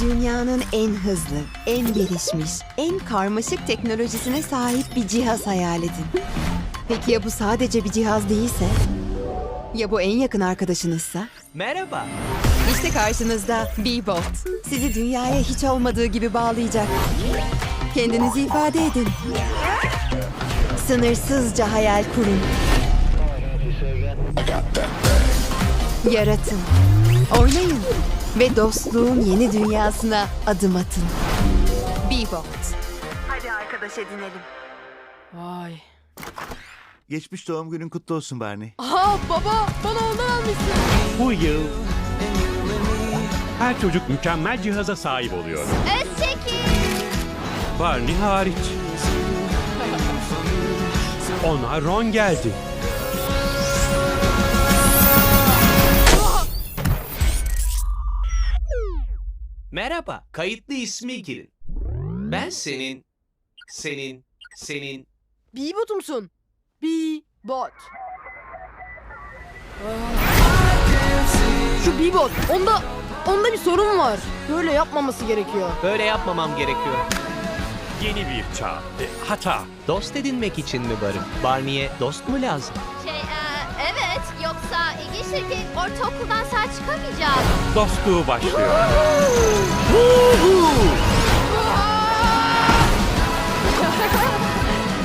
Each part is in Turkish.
Dünyanın en hızlı, en gelişmiş, en karmaşık teknolojisine sahip bir cihaz hayal edin. Peki ya bu sadece bir cihaz değilse? Ya bu en yakın arkadaşınızsa? Merhaba. İşte karşınızda Bebot. Sizi dünyaya hiç olmadığı gibi bağlayacak. Kendinizi ifade edin. Sınırsızca hayal kurun. Yaratın. Oynayın. Ve dostluğun yeni dünyasına adım atın. Bebot. Hadi arkadaş edinelim. Vay. Geçmiş doğum günün kutlu olsun Barney. Aha baba bana ondan almışsın. Bu yıl her çocuk mükemmel cihaza sahip oluyor. Barney hariç. Ona Ron geldi. Merhaba. Kayıtlı ismi girin. Ben senin, senin, senin. Bebotumsun. Bebot. Şu Bebot. Onda onda bir sorun var. Böyle yapmaması gerekiyor. Böyle yapmamam gerekiyor. Yeni bir çağ. E, hata. Dost edinmek için mi varım? Barney'e dost mu lazım? Şey, e, evet. Yoksa ilginç ki ortaokuldan sağ çıkamayacağız. Dostluğu başlıyor.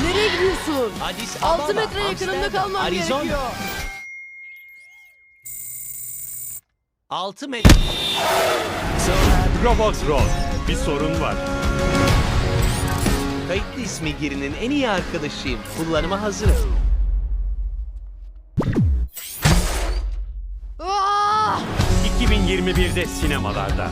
Nereye gidiyorsun? Addis 6 Ababa, metre yakınında Amsterdam, kalmam Arizona. gerekiyor. 6 metre. Robot Ron. Bir sorun var. Kayıtlı ismi girinin en iyi arkadaşıyım. Kullanıma hazırım. 2021'de sinemalarda.